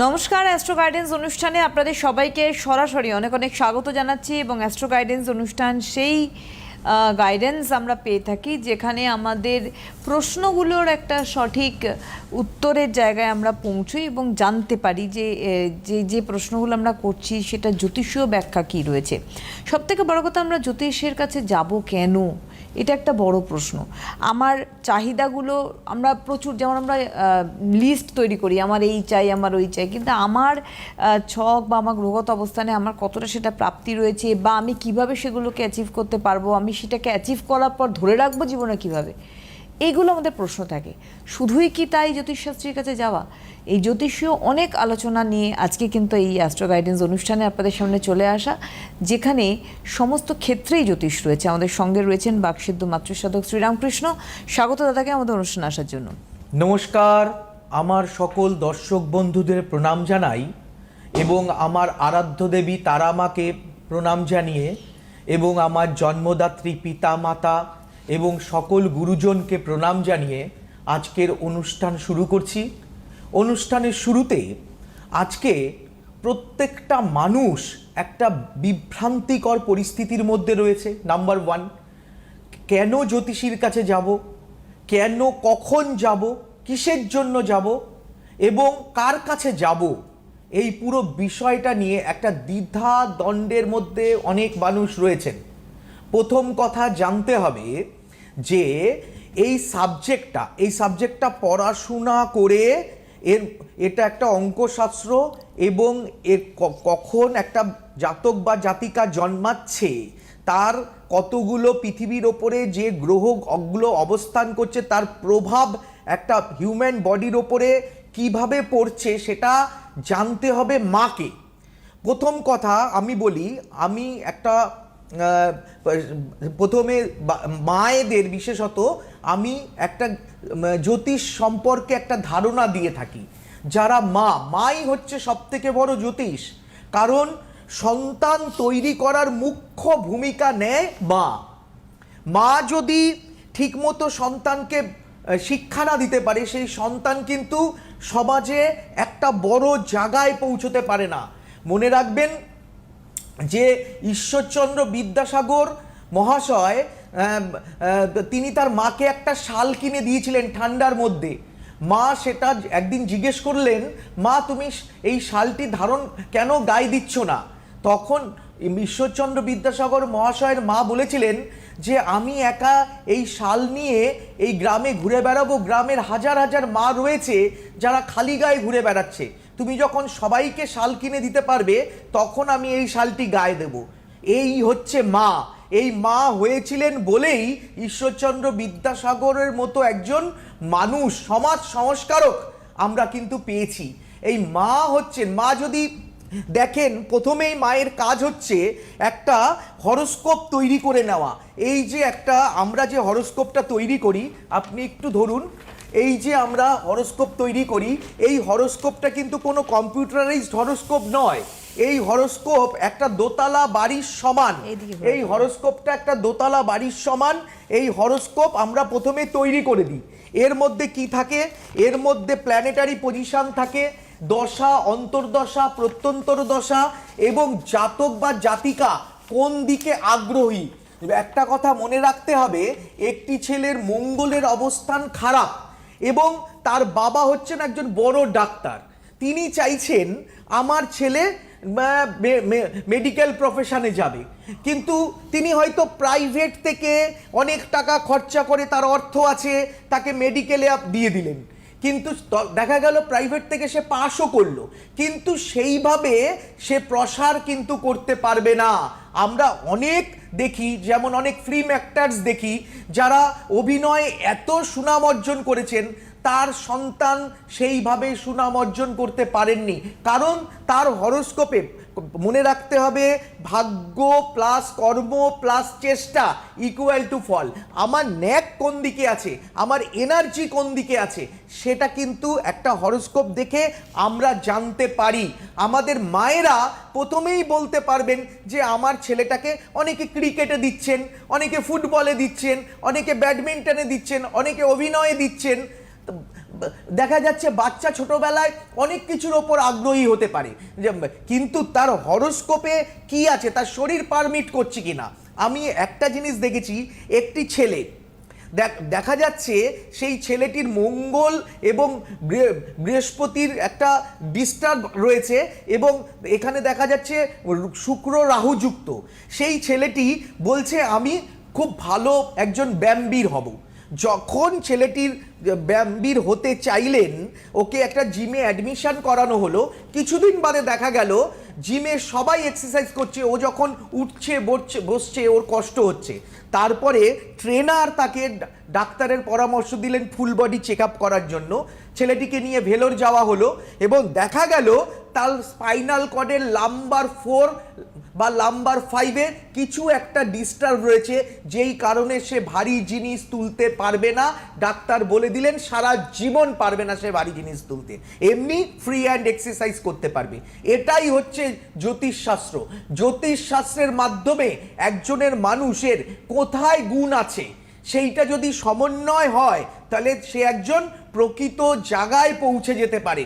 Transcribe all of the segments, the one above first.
নমস্কার astro guidance অনুষ্ঠানে আপনাদের সবাইকে সরাসরি অনেক অনেক স্বাগত জানাচ্ছি এবং অ্যাস্ট্রো গাইডেন্স অনুষ্ঠান সেই গাইডেন্স আমরা পেয়ে থাকি যেখানে আমাদের প্রশ্নগুলোর একটা সঠিক উত্তরের জায়গায় আমরা পৌঁছই এবং জানতে পারি যে যে যে প্রশ্নগুলো আমরা করছি, সেটা জ্যোতিষীয় ব্যাখ্যা কী রয়েছে। সবথেকে বড় কথা, আমরা জ্যোতিষের কাছে যাব কেন? এটা একটা বড় প্রশ্ন। আমার চাহিদাগুলো, আমরা প্রচুর, যেমন আমরা লিস্ট তৈরি করি, আমার এই চাই, আমার ওই চাই, কিন্তু আমার ছক বা আমার গ্রহগত অবস্থানে আমার কতটা সেটা প্রাপ্তি রয়েছে বা আমি কীভাবে সেগুলোকে অ্যাচিভ করতে পারব, আমি সেটাকে অ্যাচিভ করার পর ধরে রাখব জীবনে কীভাবে? এইগুলো আমাদের প্রশ্ন থাকে। শুধুই কি তাই জ্যোতিষশাস্ত্রীর কাছে যাওয়া? এই জ্যোতিষীয় অনেক আলোচনা নিয়ে আজকে কিন্তু এই অ্যাস্ট্রো গাইডেন্স অনুষ্ঠানে আপনাদের সামনে চলে আসা, যেখানে সমস্ত ক্ষেত্রেই জ্যোতিষ রয়েছে। আমাদের সঙ্গে রয়েছেন বাকসিদ্ধ মাতৃসাধক শ্রীরামকৃষ্ণ। স্বাগত দাদাকে আমাদের অনুষ্ঠানে আসার জন্য। নমস্কার। আমার সকল দর্শক বন্ধুদের প্রণাম জানাই এবং আমার আরাধ্য দেবী তারামাকে প্রণাম জানিয়ে এবং আমার জন্মদাত্রী পিতা মাতা এবং সকল গুরুজনকে প্রণাম জানিয়ে আজকের অনুষ্ঠান শুরু করছি। অনুষ্ঠানের শুরুতে আজকে প্রত্যেকটা মানুষ একটা বিভ্রান্তিকর পরিস্থিতির মধ্যে রয়েছে নাম্বার ওয়ান কেন জ্যোতিষীর কাছে যাব? কেন কখন যাব? কিসের জন্য যাব? এবং কার কাছে যাব? এই পুরো বিষয়টা নিয়ে একটা দ্বিধা দ্বন্দ্বের মধ্যে অনেক মানুষ রয়েছেন। প্রথম কথা জানতে হবে যে এই সাবজেক্টটা এই সাবজেক্টটা পড়াশোনা করে এর, এটা একটা অঙ্কশাস্ত্র এবং এর কখন একটা জাতক বা জাতিকা জন্মাচ্ছে, তার কতগুলো পৃথিবীর ওপরে যে গ্রহগুলো অবস্থান করছে, তার প্রভাব একটা হিউম্যান বডির ওপরে কীভাবে পড়ছে, সেটা জানতে হবে মাকে। প্রথম কথা আমি বলি, আমি একটা প্রথমে মায়েদের বিশেষত আমি একটা জ্যোতিষ সম্পর্কে একটা ধারণা দিয়ে থাকি। যারা মা, মাই হচ্ছে সব থেকে বড় জ্যোতিষ। কারণ সন্তান তৈরি করার মুখ্য ভূমিকা নেয় মা। মা যদি ঠিকমতো সন্তানকে শিক্ষা না দিতে পারে, সেই সন্তান কিন্তু সমাজে একটা বড় জায়গায় পৌঁছতে পারে না। মনে রাখবেন যে ঈশ্বরচন্দ্র বিদ্যাসাগর মহাশয় তিনি তার মাকে একটা শাল কিনে দিয়েছিলেন ঠান্ডার মধ্যে। মা সেটা একদিন জিজ্ঞেস করলেন, মা, তুমি এই শালটি ধারণ কেন গায়ে দিচ্ছ না? তখন ঈশ্বরচন্দ্র বিদ্যাসাগর মহাশয়ের মা বলেছিলেন যে, আমি একা এই শাল নিয়ে এই গ্রামে ঘুরে বেড়াবো। গ্রামের হাজার হাজার মা রয়েছে যারা খালি গায়ে ঘুরে বেড়াচ্ছে। তুমি যখন সবাইকে শাল কিনে দিতে পারবে, তখন আমি এই শালটি গায়ে দেব। এই হচ্ছে মা। এই মা হয়েছিলেন বলেই ঈশ্বরচন্দ্র বিদ্যাসাগরের মতো একজন মানুষ, সমাজ সংস্কারক আমরা কিন্তু পেয়েছি। এই মা হচ্ছেন, মা যদি দেখেন প্রথমেই মায়ের কাজ হচ্ছে একটা হরস্কোপ তৈরি করে নেওয়া। এই যে একটা, আমরা যে হরস্কোপটা তৈরি করি, আপনি একটু ধরুন এই যে আমরা হরস্কোপ তৈরি করি এই হরস্কোপটা কিন্তু কোনো কম্পিউটারাইজড হরস্কোপ নয়। এই হরস্কোপ একটা দোতলা বাড়ির সমান। এই হরস্কোপটা একটা দোতলা বাড়ির সমান। এই হরস্কোপ আমরা প্রথমে তৈরি করে দিই। এর মধ্যে কি থাকে? এর মধ্যে প্ল্যানেটারি পজিশন থাকে দশা অন্তর্দশা প্রত্যন্তর দশা এবং জাতক বা জাতিকা কোন দিকে আগ্রহী? একটা কথা মনে রাখতে হবে একটি ছেলের মঙ্গলের অবস্থান খারাপ। এবং তার বাবা হচ্ছেন একজন বড় ডাক্তার। তিনি চাইছেন আমার ছেলে মেডিকেল প্রফেশনে যাবে। কিন্তু তিনি হয়তো প্রাইভেট থেকে অনেক টাকা খরচা করে তার অর্থ আছে, তাকে মেডিকেলে দিয়ে দিলেন। কিন্তু দেখা গেল প্রাইভেট থেকে সে পাশও করল। কিন্তু সেইভাবে সে প্রসার কিন্তু করতে পারবে না। আমরা অনেক দেখি, যেমন অনেক ফিল্ম অ্যাক্টার্স দেখি, যারা অভিনয় এত সুনাম অর্জন করেছেন, তার সন্তান সেইভাবে সুনাম অর্জন করতে পারেননি। কারণ তার হরস্কোপে মনে রাখতে হবে, ভাগ্য প্লাস কর্ম প্লাস চেষ্টা ইকুয়াল টু ফল। আমার ন্যাক কোন দিকে আছে? আমার এনার্জি কোন দিকে আছে? সেটা কিন্তু একটা হরস্কোপ দেখে আমরা জানতে পারি। আমাদের মায়েরা প্রথমেই বলতে পারবেন যে, আমার ছেলেটাকে অনেকে ক্রিকেটে দিচ্ছেন, অনেকে ফুটবলে দিচ্ছেন, অনেকে ব্যাডমিন্টনে দিচ্ছেন, অনেকে অভিনয়ে দিচ্ছেন। দেখা যাচ্ছে বাচ্চা ছোটবেলায় অনেক কিছুর ওপর আগ্রহী হতে পারে। কিন্তু তার হরস্কোপে কি আছে? তার শরীর পারমিট করছে কিনা? আমি একটা জিনিস দেখেছি, একটি ছেলে। দেখ- যাচ্ছে সেই ছেলেটির মঙ্গল এবং বৃহ- বৃহস্পতির একটা ডিস্টার্ব রয়েছে এবং এখানে দেখা যাচ্ছে শুক্র রাহুযুক্ত। সেই ছেলেটি বলছে, আমি খুব ভালো একজন ব্যায়ামবীর হব। যখন ছেলেটির ব্যাম্বির হতে চাইলেন, ওকে একটা জিমে অ্যাডমিশন করানো হলো। কিছুদিন বাদে দেখা গেল, জিমে সবাই এক্সারসাইজ করছে, ও যখন উঠছে, বসছে বসছে, ওর কষ্ট হচ্ছে। তারপরে ট্রেনার তাকে ডাক্তারের পরামর্শ দিলেন ফুল বডি চেক আপ করার জন্য। ছেলেটিকে নিয়ে ভেলোর যাওয়া হলো এবং দেখা গেল তার স্পাইনাল কর্ডের লাম্বার ফোর বা লাম্বার ফাইভে কিছু একটা ডিস্টার্ব রয়েছে, যেই কারণে সে ভারী জিনিস তুলতে পারবে না। ডাক্তার বলে দিলেন, সারা জীবন পারবে না সে ভারী জিনিস তুলতে। এমনি ফ্রি হ্যান্ড এক্সারসাইজ করতে পারবে। এটাই হচ্ছে জ্যোতিষশাস্ত্র। জ্যোতিষশাস্ত্রের মাধ্যমে একজনের মানুষের কোথায় গুণ আছে, সেইটা যদি সমন্বয় হয় তাহলে সে একজন প্রকৃত জায়গায় পৌঁছে যেতে পারে।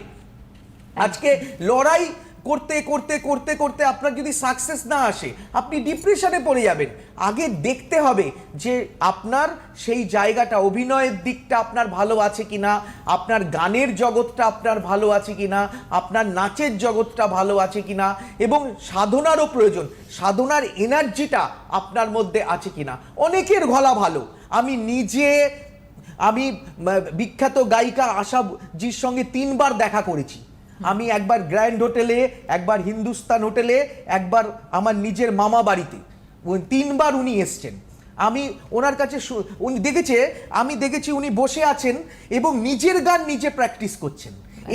আজকে লড়াই করতে করতে করতে করতে আপনার যদি সাকসেস না আসে, আপনি ডিপ্রেশনে পড়ে যাবেন। আগে দেখতে হবে যে আপনার সেই জায়গাটা, অভিনয়ের দিকটা আপনার ভালো আছে কি না আপনার গানের জগৎটা আপনার ভালো আছে কি না আপনার নাচের জগৎটা ভালো আছে কিনা, এবং সাধনারও প্রয়োজন। সাধনার এনার্জিটা আপনার মধ্যে আছে কিনা। অনেকের গলা ভালো। আমি নিজে আমি বিখ্যাত গায়িকা আশাজির সঙ্গে তিনবার দেখা করেছি। আমি একবার গ্র্যান্ড হোটেলে একবার হিন্দুস্তান হোটেলে একবার আমার নিজের মামা বাড়িতে। তিনবার উনি এসছেন। আমি ওনার কাছে উনি দেখেছে আমি দেখেছি উনি বসে আছেন এবং নিজের গান নিজে প্র্যাকটিস করছেন।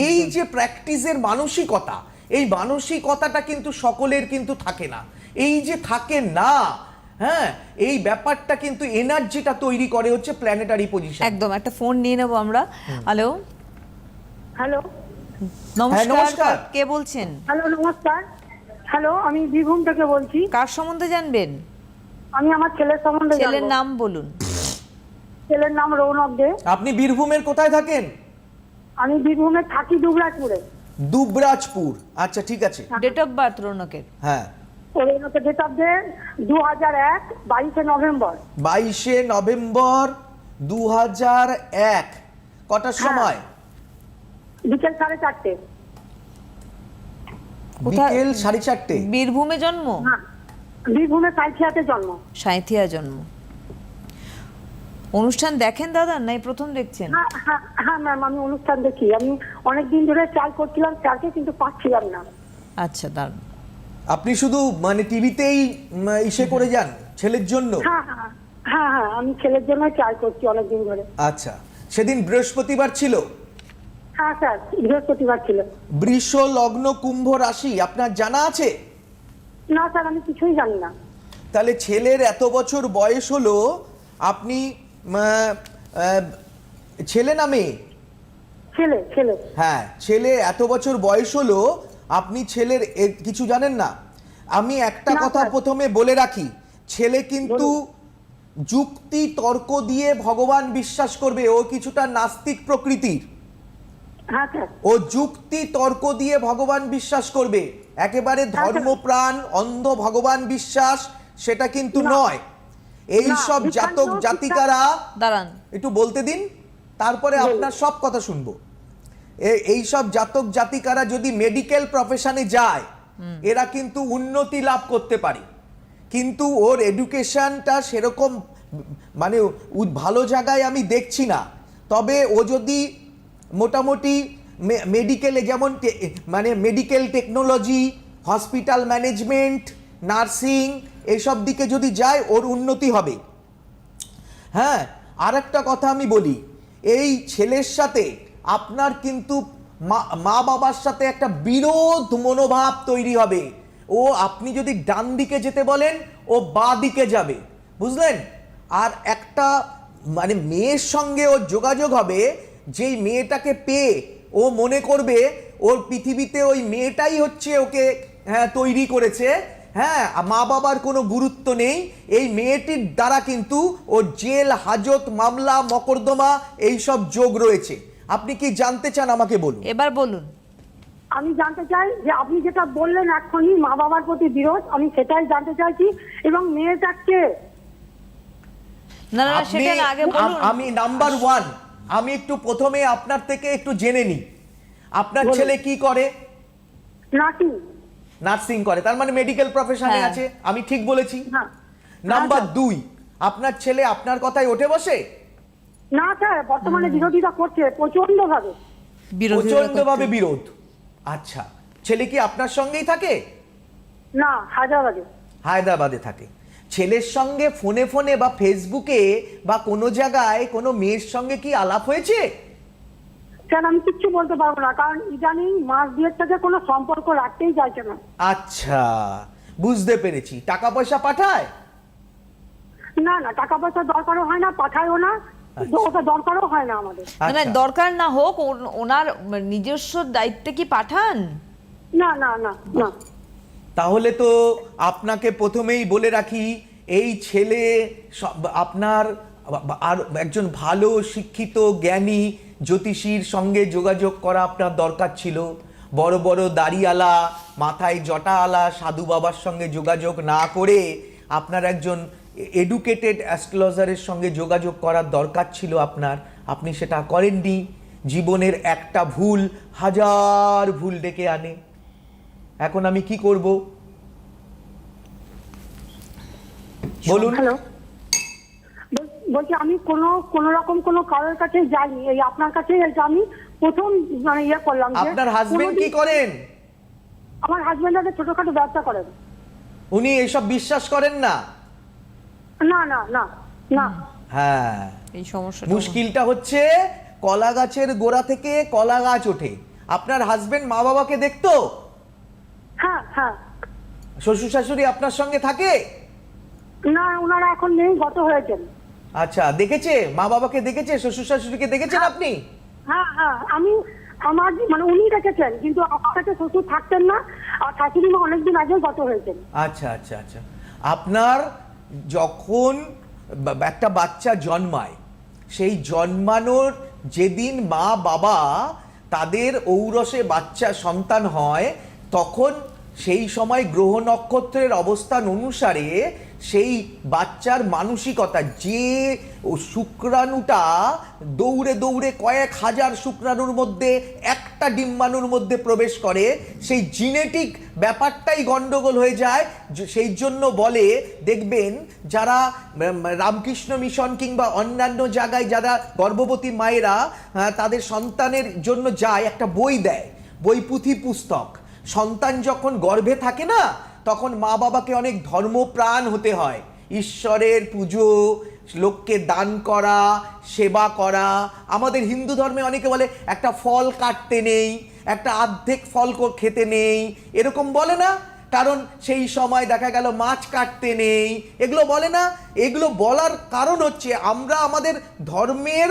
এই যে প্র্যাকটিসের মানসিকতা এই মানসিকতাটা কিন্তু সকলের কিন্তু থাকে না। এই যে থাকে না হ্যাঁ এই ব্যাপারটা কিন্তু এনার্জিটা তৈরি করে হচ্ছে প্ল্যানেটারি পজিশন একদম একটা ফোন নিয়ে নেব আমরা। হ্যালো হ্যালো নমস্কার। কে বলছেন? হ্যালো নমস্কার। হ্যালো আমি বীরভূম থেকে বলছি। কার সম্বন্ধে জানবেন? আমি আমার ছেলের সম্বন্ধে ছেলের নাম বলুন। ছেলের নাম রৌনক দে। আপনি বীরভূমের কোথায় থাকেন? আমি বীরভূমে থাকি দুবরাজপুরে। দুবরাজপুর। আচ্ছা ঠিক আছে। ডেট অফ বার্থ রৌনকের। হ্যাঁ। রৌনকের ডেট দু হাজার এক বাইশে নভেম্বর। বাইশে নভেম্বর দু হাজার এক। কটার সময়? বিকেল সাড়ে চারটে। বিকেল সাড়ে চারটে। বীরভূমে জন্ম? হ্যাঁ। বীরভূমে সাইথিয়াতে জন্ম। সাঁথিয়া জন্ম। অনুষ্ঠান দেখেন দাদা নাই প্রথম দেখছেন? হ্যাঁ হ্যাঁ হ্যাঁ ম্যাম আমি অনুষ্ঠান দেখি। আমি অনেক দিন ধরে ট্রাই করছিলাম স্যারকে কিন্তু পাচ্ছিলাম না। আচ্ছা দাঁড়ান আপনি শুধু মানে টিভিতেই ইসে করে যান ছেলের জন্য? হ্যাঁ হ্যাঁ হ্যাঁ হ্যাঁ আমি ছেলের জন্য ট্রাই করছি অনেক দিন ধরে। আচ্ছা সেদিন বৃহস্পতিবার ছিল? হ্যাঁ স্যার বৃহস্পতিবার ছিল। বৃষ লগ্ন কুম্ভ রাশি আপনার জানা আছে? না স্যার আমি কিছুই জানি না। তাহলে ছেলের এত বছর বয়স হলো আপনি ছেলে না মেয়ে? ছেলে ছেলে। হ্যাঁ ছেলে এত বছর বয়স হলো আপনি ছেলের কিছু জানেন না? আমি একটা কথা প্রথমে বলে রাখি ছেলে কিন্তু যুক্তি তর্ক দিয়ে ভগবান বিশ্বাস করবে ও কিছুটা নাস্তিক প্রকৃতির। হ্যাঁ ও যুক্তি তর্ক দিয়ে ভগবান বিশ্বাস করবে। একেবারে ধর্মপ্রাণ অন্ধ ভগবান বিশ্বাস সেটা কিন্তু নয়। এই সব জাতক জাতিকারা দাঁড়ান। একটু বলতে দিন তারপরে আপনার সব কথা শুনব। এই সব জাতক জাতিকারা যদি মেডিকেল প্রফেশনে যায়, এরা কিন্তু উন্নতি লাভ করতে পারে। কিন্তু ওর এডুকেশনটা সেরকম মানে ভালো জায়গায় আমি দেখছি না। তবে ও যদি মোটামুটি মেডিকেলে যেমন মানে medical technology hospital management nursing এসব দিকে যদি যায়, ওর উন্নতি হবে। হ্যাঁ আর একটা কথা আমি বলি, এই ছেলের সাথে আপনার কিন্তু মা- বাবার সাথে একটা বিরোধ মনোভাব তৈরি হবে। ও, আপনি যদি ডান দিকে যেতে বলেন, ও বা দিকে যাবে। বুঝলেন? আর একটা মানে মেয়ের সঙ্গে ওর যোগাযোগ হবে, যেই মেয়েটাকে পেয়ে ও মনে করবে, ওর পৃথিবীতে ওই মেয়েটাই হচ্ছে ওকে হ্যাঁ তৈরি করেছে। হ্যাঁ মা বাবার কোনো গুরুত্ব নেই। এই মেয়েটির দ্বারা কিন্তু ও জেল, হাজত, মামলা, মকদ্দমা, এইসব যোগ রয়েছে। আপনি কি জানতে চান আমাকে বলুন? এবার বলুন। আমি জানতে চাই যে আপনি যেটা বললেন এক্ষুনি মা বাবার প্রতি বিরোধ আমি সেটাই জানতে চাইছি। এবং মেয়েটাকে না না সেটা আগে বলুন। আমি নাম্বার ওয়ান। আমি একটু প্রথমে আপনার থেকে একটু জেনে নিই। আপনার ছেলে কি করে? নাকি নার্সিং করে তার মানে মেডিকেল প্রফেশনে হ্যাঁ। আছে আমি ঠিক বলেছি। হ্যাঁ। নাম্বার আচ্ছা। দুই আপনার ছেলে আপনার কথায় ওঠে বসে? না স্যার বর্তমানে বিরোধিতা করছে প্রচণ্ড ভাবে প্রচণ্ড ভাবে বিরোধ। আচ্ছা ছেলে কি আপনার সঙ্গেই থাকে? না হায়দ্রাবাদে। হায়দ্রাবাদে থাকে। ছেলের সঙ্গে ফোনে ফোনে বা ফেসবুকে বা কোনো জায়গায় কোনো মেয়ের সঙ্গে কি আলাপ হয়েছে? স্যার আমি কিচ্ছু বলতে পারব না কারণ ইদানিং মাস দুয়ের থেকে কোনো সম্পর্ক রাখতেই চাইছে না। আচ্ছা বুঝতে পেরেছি। টাকা পয়সা পাঠায়? না না টাকা পয়সা দরকারও হয় না পাঠায়ও না। ওটা দরকারও হয় না আমাদের। আচ্ছা। দরকার না হোক ওনার নিজস্ব দায়িত্বে কি পাঠান? না না না না। তাহলে তো আপনাকে প্রথমেই বলে রাখি এই ছেলে সব- আপনার আর একজন ভালো শিক্ষিত জ্ঞানী জ্যোতিষীর সঙ্গে যোগাযোগ করা আপনার দরকার ছিল। বড় বড় দাড়িওয়ালা মাথায় জটাওয়ালা সাধু বাবার সঙ্গে যোগাযোগ না করে আপনার একজন এডুকেটেড অ্যাস্ট্রোলজারের সঙ্গে যোগাযোগ করার দরকার ছিল আপনার। আপনি সেটা করেননি। জীবনের একটা ভুল হাজার ভুল ডেকে আনে। এখন আমি কি করব? বলুন। হ্যালো বল- বলছি আমি কোনো কোনো রকম কোনো কারোর কাছে যাইনি। এই আপনার কাছে আমি প্রথম মানে ইয়ে করলাম আপনার হাজবেন্ড কি করেন? আমার হাজবেন্ড একটা ছোটখাটো ব্যবসা করেন। উনি এসব বিশ্বাস করেন না। না না না না। হ্যাঁ। এই সমস্যা মুশকিলটা হচ্ছে কলা গাছের গোড়া থেকে কলা গাছ ওঠে। আপনার হাজবেন্ড মা বাবাকে দেখতো? হ্যাঁ হ্যাঁ। শ্বশুর শাশুড়ি আপনার সঙ্গে থাকে? না ওনারা এখন নেই গত হয়েছেন। আচ্ছা দেখেছে? মা বাবাকে দেখেছে? শ্বশুর শাশুড়িকে দেখেছেন আপনি? হ্যাঁ হ্যাঁ আমি আমার মানে উনি রেখেছেন কিন্তু আমার কাছে শ্বশুর থাকতেন না আর শাশুড়ি মা অনেকদিন আগে গত হয়েছেন। আচ্ছা আচ্ছা আচ্ছা। আপনার যখন একটা বাচ্চা জন্মায়, সেই জন্মানোর যেদিন মা, বাবা তাদের ঔরসে বাচ্চা সন্তান হয়, তখন সেই সময় গ্রহ নক্ষত্রের অবস্থান অনুসারে সেই বাচ্চার মানসিকতা, যে শুক্রাণুটা দৌড়ে দৌড়ে কয়েক হাজার শুক্রাণুর মধ্যে, একটা ডিম্বাণুর মধ্যে প্রবেশ করে, সেই জিনেটিক ব্যাপারটাই গন্ডগোল হয়ে যায়। সেই জন্য বলে, দেখবেন যারা রামকৃষ্ণ মিশন কিংবা অন্যান্য জায়গায় যারা গর্ভবতী মায়েরা তাদের সন্তানের জন্য যায়, একটা বই দেয়। বই পুঁথি পুস্তক। সন্তান যখন গর্ভে থাকে না তখন মা বাবাকে অনেক ধর্মপ্রাণ হতে হয়। ঈশ্বরের পুজো, লোককে দান করা, সেবা করা। আমাদের হিন্দু ধর্মে অনেকে বলে, একটা ফল কাটতে নেই, একটা আর্ধেক ফল খেতে নেই। এরকম বলে না। কারণ সেই সময় দেখা গেল মাছ কাটতে নেই। এগুলো বলে না। এগুলো বলার কারণ হচ্ছে আমরা আমাদের ধর্মের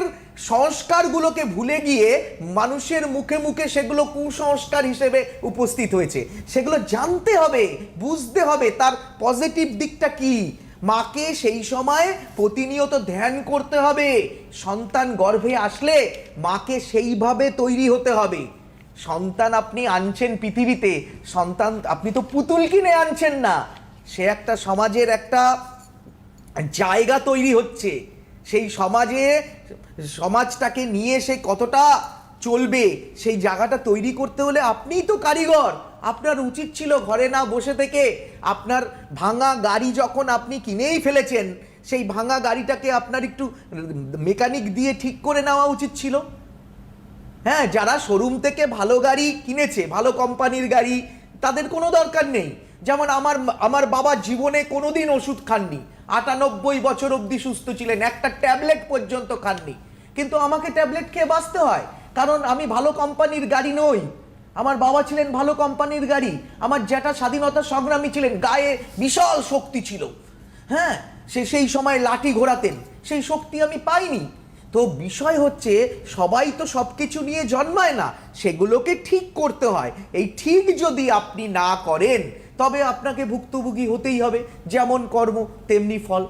সংস্কারগুলোকে ভুলে গিয়ে মানুষের মুখে মুখে সেগুলো কুসংস্কার হিসেবে উপস্থিত হয়েছে। সেগুলো জানতে হবে, বুঝতে হবে তার পজিটিভ দিকটা কি। মাকে সেই সময় প্রতিনিয়ত ধ্যান করতে হবে। সন্তান গর্ভে আসলে মাকে সেইভাবে তৈরি হতে হবে। সন্তান আপনি আনছেন পৃথিবীতে, সন্তান আপনি তো পুতুল কিনে আনছেন না। সে একটা সমাজের একটা জায়গা তৈরি হচ্ছে। সেই সমাজে, সমাজটাকে নিয়ে সে কতটা চলবে, সেই জায়গাটা তৈরি করতে হলে আপনিই তো কারিগর। আপনার উচিত ছিল ঘরে না বসে থেকে আপনার ভাঙা গাড়ি যখন আপনি কিনেই ফেলেছেন, সেই ভাঙা গাড়িটাকে আপনার একটু মেকানিক দিয়ে ঠিক করে নেওয়া উচিত ছিল? হ্যাঁ যারা শোরুম থেকে ভালো গাড়ি কিনেছে, ভালো কোম্পানির গাড়ি, তাদের কোনো দরকার নেই। যেমন আমার আমার বাবা জীবনে কোনোদিন ওষুধ খাননি। আটানব্বই বছর অবধি সুস্থ ছিলেন। একটা ট্যাবলেট পর্যন্ত খাননি। কিন্তু আমাকে ট্যাবলেট খেয়ে বাঁচতে হয়। কারণ আমি ভালো কোম্পানির গাড়ি নই। আমার বাবা ছিলেন ভালো কোম্পানির গাড়ি। আমার জ্যাঠা স্বাধীনতা সংগ্রামী ছিলেন। গায়ে বিশাল শক্তি ছিল। হ্যাঁ সে সেই সময় লাঠি ঘোরাতেন। সেই শক্তি আমি পাইনি। তো বিষয় হচ্ছে, সবাই তো সব কিছু নিয়ে জন্মায় না। সেগুলোকে ঠিক করতে হয়। এই ঠিক যদি আপনি না করেন তবে আপনাকে ভুক্তভোগী হতেই হবে যেমন কর্ম তেমনি ফল।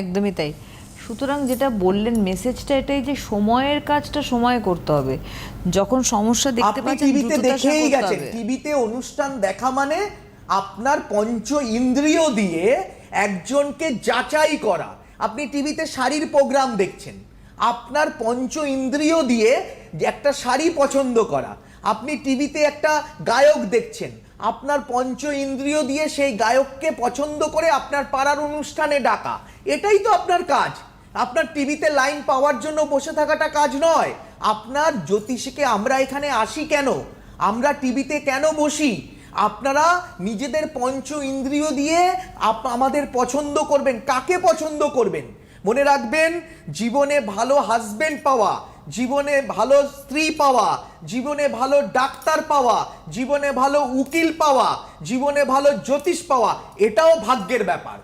একদমই তাই। সুতরাং যেটা বললেন মেসেজটা এটাই যে সময়ের কাজটা সময় করতে হবে। যখন সমস্যা দেখতে পাচ্ছেন টিভিতে দেখেই গেছেন। টিভিতে অনুষ্ঠান দেখা মানে আপনার পঞ্চ ইন্দ্রিয় দিয়ে একজনকে যাচাই করা। আপনি টিভিতে শাড়ির প্রোগ্রাম দেখছেন। আপনার পঞ্চ ইন্দ্রিয় দিয়ে একটা শাড়ি পছন্দ করা। আপনি টিভিতে একটা গায়ক দেখছেন। আপনার পঞ্চ ইন্দ্রিয় দিয়ে সেই গায়ককে পছন্দ করে আপনার পাড়ার অনুষ্ঠানে ডাকা। এটাই তো আপনার কাজ। আপনার টিভিতে লাইন পাওয়ার জন্য বসে থাকাটা কাজ নয়। আপনার জ্যোতিষীকে আমরা এখানে আসি কেন? আমরা টিভিতে কেন বসি? আপনারা নিজেদের পঞ্চ ইন্দ্রিয় দিয়ে আমাদের পছন্দ করবেন। কাকে পছন্দ করবেন? মনে রাখবেন, জীবনে ভালো হাজবেন্ড পাওয়া জীবনে ভালো স্ত্রী পাওয়া, জীবনে ভালো ডাক্তার পাওয়া, জীবনে ভালো উকিল পাওয়া, জীবনে ভালো জ্যোতিষ পাওয়া, এটাও ভাগ্যের ব্যাপার।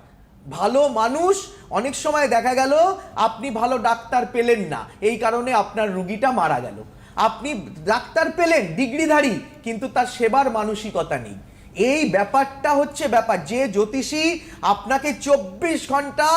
ভালো মানুষ, অনেক সময় দেখা গেল আপনি ভালো ডাক্তার পেলেন না, এই কারণে আপনার রুগীটা মারা গেল। আপনি ডাক্তার পেলেন, ডিগ্রিধারী, কিন্তু তার সেবার মানসিকতা নেই। এই ব্যাপারটা হচ্ছে ব্যাপার। যে জ্যোতিষী আপনাকে চব্বিশ ঘণ্টা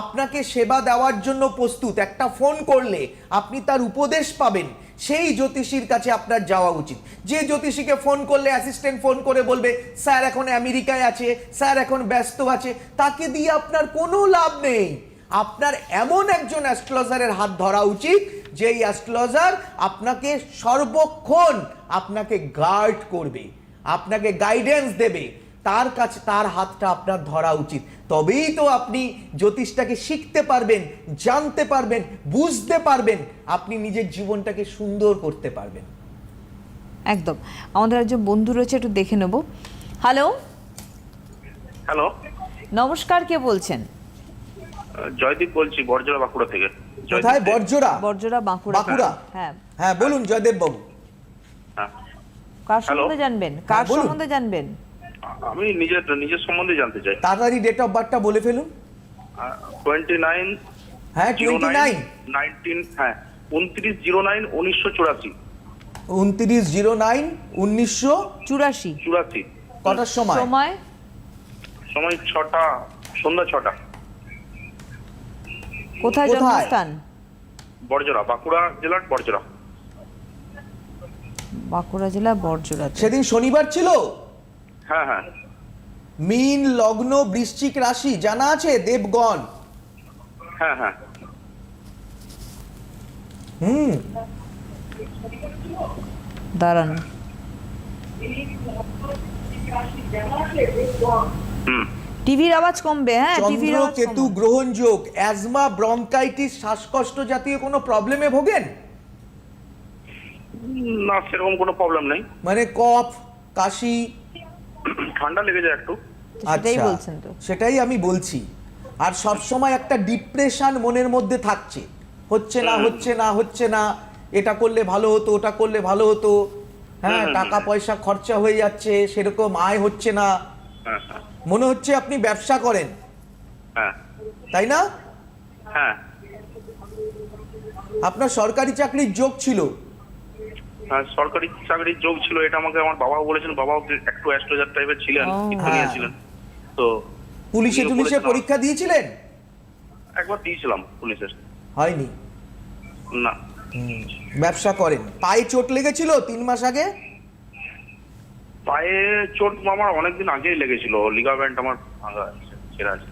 আপনাকে সেবা দেওয়ার জন্য প্রস্তুত, একটা ফোন করলে আপনি তার উপদেশ পাবেন, সেই জ্যোতিষীর কাছে আপনার যাওয়া উচিত। যে জ্যোতিষীকে ফোন করলে, অ্যাসিস্ট্যান্ট ফোন করে বলবে, স্যার, এখন আমেরিকায় আছে, স্যার, এখন ব্যস্ত আছে। তাকে দিয়ে আপনার কোনো লাভ নেই। আপনার এমন একজন অ্যাস্ট্রোলজারের হাত ধরা উচিত, যেই অ্যাস্ট্রোলজার আপনাকে সর্বক্ষণ আপনাকে গার্ড করবে। আপনাকে গাইডেন্স দেবে। তার কাছে তার হাতটা আপনার ধরা উচিত। তবেই তো আপনি জ্যোতিষটাকে শিখতে পারবেন জানতে পারবেন বুঝতে পারবেন আপনি নিজের জীবনটাকে সুন্দর করতে পারবেন। একদম। আমাদের একজন বন্ধু রয়েছে একটু দেখে নেব। হ্যালো হ্যালো নমস্কার কে বলছেন? জয়দীপ বলছি বর্জরা বাঁকুড়া থেকে। কোথায়? বর্জরা বর্জরা বাঁকুড়া। বাঁকুড়া? হ্যাঁ। হ্যাঁ বলুন জয়দেব বাবু। কার সম্বন্ধে জানবেন? কার হ্যাঁ, বলুন। সম্বন্ধে জানবেন? আমি নিজের নিজের সম্বন্ধে জানতে চাই। তাড়াতাড়ি ডেট অফ বার্থটা বলে ফেলুন। টোয়েন্টি নাইন হ্যাঁ টোয়েন্টি নাইন নাইন নাইনটিন হ্যাঁ উনত্রিশ জিরো নাইন উনিশশো চুরাশি। উনত্রিশ জিরো নাইন উনিশশো চুরাশি। চুরাশি। কটার সময়? সময়? সময় ছটা সন্ধ্যা ছটা। কোথায় কোথায়? জন্মস্থান? বর্জরা বাঁকুড়া জেলার বর্জরা বাঁকুড়া জেলা বর্জরাতে সেদিন শনিবার ছিল? হ্যাঁ হ্যাঁ। মিন লগ্ন বৃশ্চিক রাশি জানা আছে? দেবগণ। হ্যাঁ হ্যাঁ। হুম। দাঁড়ান। টিভির আওয়াজ কমবে হ্যাঁ টিভির চন্দ্র কেতু কমান। গ্রহণ যোগ অ্যাজমা ব্রঙ্কাইটিস শ্বাসকষ্ট জাতীয় কোনো প্রবলেমে ভোগেন? না সেরকম কোনো প্রবলেম নেই। মানে কফ কাশি? ঠান্ডা লেগে যায় একটু। সেটাই আচ্ছা, বলছেন তো। সেটাই আমি বলছি। আর সব সময় একটা ডিপ্রেশন মনের মধ্যে থাকছে। হচ্ছে না হচ্ছে না হচ্ছে না। এটা করলে ভালো হতো ওটা করলে ভালো হতো। হ্যাঁ টাকা পয়সা খরচা হয়ে যাচ্ছে সেরকম আয় হচ্ছে না। হ্যাঁ হ্যাঁ। মনে হচ্ছে আপনি ব্যবসা করেন। হ্যাঁ। তাই না? হ্যাঁ। আপনার সরকারি চাকরির যোগ ছিল। হ্যাঁ সরকারি চাকরির যোগ ছিল এটা আমাকে আমার বাবাও বলেছেন বাবাও একটু অ্যাস্ট্রোজার টাইপের ছিলেন হ্যাঁ। নিয়েছিলেন। তো পুলিশে টুলিশে পরীক্ষা দিয়েছিলেন? একবার দিয়েছিলাম পুলিশের। হয়নি? না। ব্যবসা করেন। পায়ে চোট লেগেছিল তিন মাস আগে? পায়ে চোট আমার অনেকদিন আগেই লেগেছিল লিগামেন্ট আমার ভাঙা আছে ছেঁড়া আছে।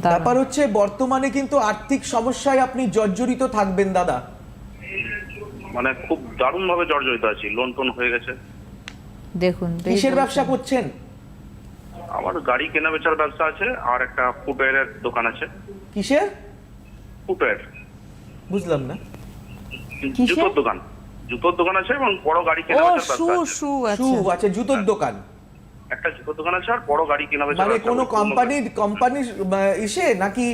ব্যাপার হচ্ছে বর্তমানে কিন্তু আর্থিক সমস্যায় আপনি জর্জরিত থাকবেন দাদা। মানে খুব দারুণ ভাবে জর্জরিত আছি লোন টোন হয়ে গেছে। দেখুন কিসের ব্যবসা করছেন? আমার গাড়ি কেনা বেচার ব্যবসা আছে আর একটা ফুটওয়্যারের দোকান আছে। কিসের? ফুটওয়্যার। বুঝলাম না। জুতোর দোকান। জুতোর দোকান আছে এবং বড় গাড়ি কেনা বেচার ব্যবসা আছে। শু শু আচ্ছা আছে জুতোর দোকান। একটা জুতোর দোকান আছে আর বড় গাড়ি কেনা বেচার মানে কোনো। কোম্পানির কোম্পানির ইসে নাকি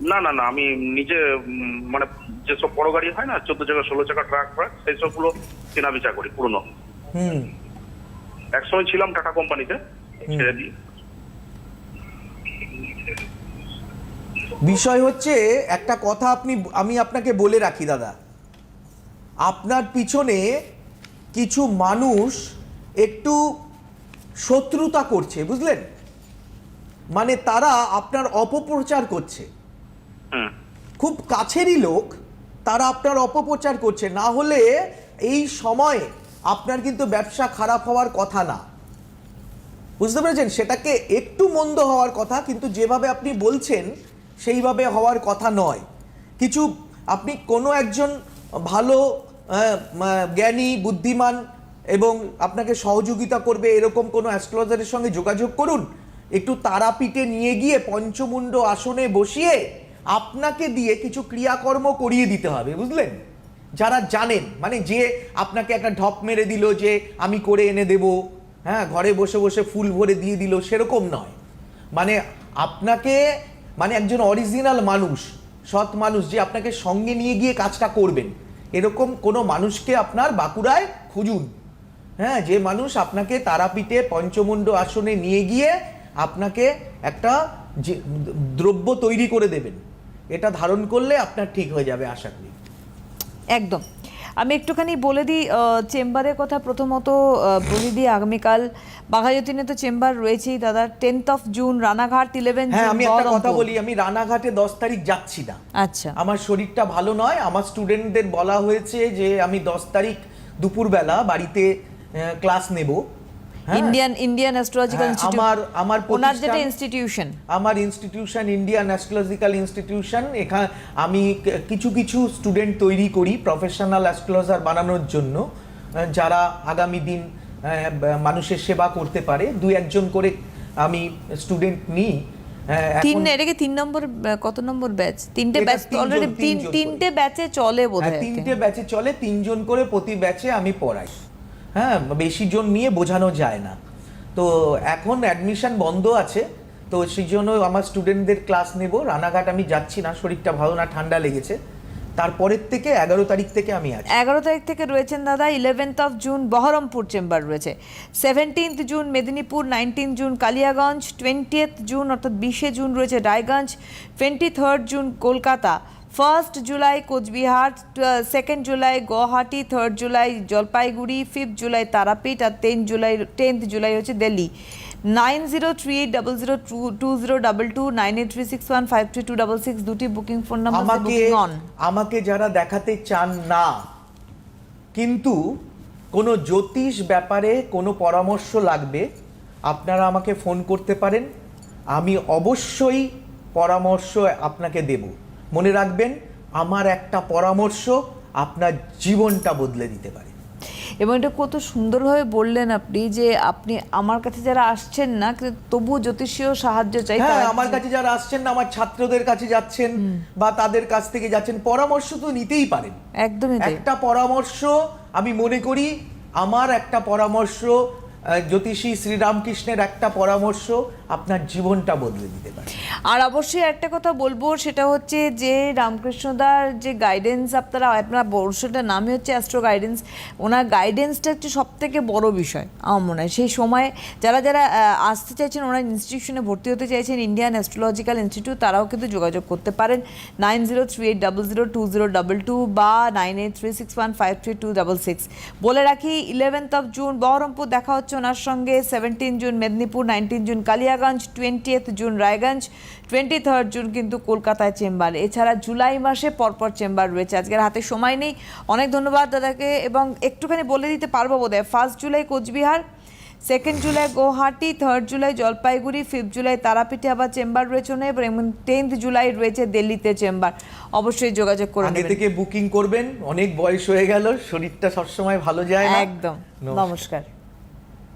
না না না আমি নিজে মানে যেসব বড় গাড়ি হয় না চোদ্দ চাকা ষোলো চাকা ট্রাক ফ্রাক সেই সবগুলো কেনা বেচা করি পুরনো। হুম। একসময় ছিলাম টাটা কোম্পানিতে ছেড়ে দিই বিষয় হচ্ছে একটা কথা আপনি আমি আপনাকে বলে রাখি দাদা। আপনার পিছনে কিছু মানুষ একটু শত্রুতা করছে বুঝলেন? মানে তারা আপনার অপপ্রচার করছে। খুব কাছেরই লোক, তারা আপনার অপপ্রচার করছে। না হলে এই সময়ে আপনার কিন্তু ব্যবসা খারাপ হওয়ার কথা না। বুঝতে পেরেছেন? সেটাকে একটু মন্দ হওয়ার কথা, কিন্তু যেভাবে আপনি বলছেন, সেইভাবে হওয়ার কথা নয়। কিছু আপনি কোনো একজন ভালো জ্ঞানী, বুদ্ধিমান এবং আপনাকে সহযোগিতা করবে, এরকম কোনো অ্যাস্ট্রোলজারের সঙ্গে যোগাযোগ করুন। একটু তারাপীঠে নিয়ে গিয়ে পঞ্চমুণ্ড আসনে বসিয়ে আপনাকে দিয়ে কিছু ক্রিয়াকর্ম করিয়ে দিতে হবে, বুঝলেন? যারা জানেন মানে যে আপনাকে একটা ঢপ মেরে দিল যে আমি করে এনে দেব হ্যাঁ ঘরে বসে বসে ফুল ভরে দিয়ে দিল, সেরকম নয়। মানে আপনাকে মানে একজন অরিজিনাল মানুষ, সৎ মানুষ যে আপনাকে সঙ্গে নিয়ে গিয়ে কাজটা করবেন, এরকম কোনো মানুষকে আপনার বাঁকুড়ায় খুঁজুন। হ্যাঁ যে মানুষ আপনাকে তারাপীঠে পঞ্চমুণ্ড আসনে নিয়ে গিয়ে আপনাকে একটা যে, দ্রব্য তৈরি করে দেবেন। এটা ধারণ করলে আপনার ঠিক হয়ে যাবে আশা করি। একদম। আমি একটুখানি বলে দিই চেম্বারের কথা প্রথমত বলে দিই আগামীকাল বাঘাযতীনে তো চেম্বার রয়েছেই দাদা। Tenth of June Ranaghat eleven হ্যাঁ আমি একটা কথা বলি আমি রানাঘাটে দশ তারিখ যাচ্ছি না। আচ্ছা। আমার শরীরটা ভালো নয় আমার স্টুডেন্টদের বলা হয়েছে যে আমি দশ তারিখ দুপুরবেলা বাড়িতে ক্লাস নেব? ইন্ডিয়ান ইন্ডিয়ান অ্যাস্ট্রোলজিক্যাল ইনস্টিটিউট আমার আমার ওনার যেটা ইনস্টিটিউশন আমার ইনস্টিটিউশন ইন্ডিয়ান অ্যাস্ট্রোলজিক্যাল ইনস্টিটিউশন এখানে আমি কিছু কিছু স্টুডেন্ট তৈরি করি প্রফেশনাল অ্যাস্ট্রোলজার বানানোর জন্য যারা আগামী দিন মানুষের সেবা করতে পারে। দুই একজন করে আমি স্টুডেন্ট নিই তিন এটাকে তিন নম্বর কত নম্বর ব্যাচ তিনটে ব্যাচ অলরেডি তিন তিনটে ব্যাচে চলে হ্যাঁ, তিনটে ব্যাচে চলে তিনজন করে প্রতি ব্যাচে আমি পড়াই। হ্যাঁ বেশি জন নিয়ে বোঝানো যায় না। তো এখন অ্যাডমিশন বন্ধ আছে, তো সেই জন্য আমার স্টুডেন্টদের ক্লাস নেব। রানাঘাট আমি যাচ্ছি না, শরীরটা ভালো না, ঠান্ডা লেগেছে। তারপরের থেকে এগারো তারিখ থেকে আমি আছি। এগারো তারিখ থেকে রয়েছেন দাদা eleventh of June Baharampur chamber রয়েছে। Seventeenth June Medinipur nineteen June Kaliaganj twentieth June অর্থাৎ বিশে জুন রয়েছে Raiganj twenty third June Kolkata. First July Cooch Behar second July Guwahati third July Jalpaiguri fifth July Tarapith আর ten July tenth July হচ্ছে Delhi. Nine zero three eight double zero two two zero double two nine eight three six one five three two double six দুটি booking phone number আমাকে আমাকে যারা দেখাতে চান না কিন্তু কোনো জ্যোতিষ ব্যাপারে কোনো পরামর্শ লাগবে আপনারা আমাকে ফোন করতে পারেন। আমি অবশ্যই পরামর্শ আপনাকে দেব। মনে রাখবেন আমার একটা পরামর্শ আপনার জীবনটা বদলে দিতে পারে। এবং এটা কত সুন্দরভাবে বললেন আপনি যে আপনি আমার কাছে যারা আসছেন না কিন্তু তবুও জ্যোতিষীয় সাহায্য চাই হ্যাঁ আমার কাছে যারা আসছেন না আমার ছাত্রদের কাছে যাচ্ছেন বা তাদের কাছ থেকে যাচ্ছেন পরামর্শ তো নিতেই পারেন। একদমই একটা পরামর্শ আমি মনে করি আমার একটা পরামর্শ জ্যোতিষী শ্রীরামকৃষ্ণের একটা পরামর্শ আপনার জীবনটা বদলে দিতে পারে। আর অবশ্যই একটা কথা বলব, সেটা হচ্ছে যে রামকৃষ্ণদার যে গাইডেন্স আপনারা, আপনার বর্ষটার নামই হচ্ছে অ্যাস্ট্রো গাইডেন্স ওনার গাইডেন্সটা হচ্ছে সব থেকে বড় বিষয়, আমার মনে হয়। সেই সময় যারা যারা আসতে চাইছেন, ওনার ইনস্টিটিউশনে ভর্তি হতে চাইছেন ইন্ডিয়ান অ্যাস্ট্রোলজিক্যাল ইনস্টিটিউট তারাও কিন্তু যোগাযোগ করতে পারেন। Nine zero three eight double zero two zero double two বা nine eight three six one five three two double six বলে রাখি ইলেভেন্থ অফ জুন বহরমপুর, দেখা হচ্ছে ওনার সঙ্গে seventeen June Medinipur nineteen June Kaliaganj twentieth June Raiganj twenty third June কিন্তু কলকাতায় chamber. এছাড়া জুলাই মাসে পরপর চেম্বার রয়েছে। আজকের হাতে সময় নেই। অনেক ধন্যবাদ দাদাকে এবং একটুখানি বলে দিতে পারব বোধহয়। First July Cooch Behar second July Guwahati third July Jalpaiguri fifth July তারাপীঠে আবার চেম্বার রয়েছে ওনার এবং টেন্থ জুলাই রয়েছে দিল্লিতে চেম্বার। অবশ্যই যোগাযোগ করে আগে থেকে বুকিং করবেন অনেক বয়স হয়ে গেল শরীরটা সবসময় ভালো যায় না। একদম। নমস্কার।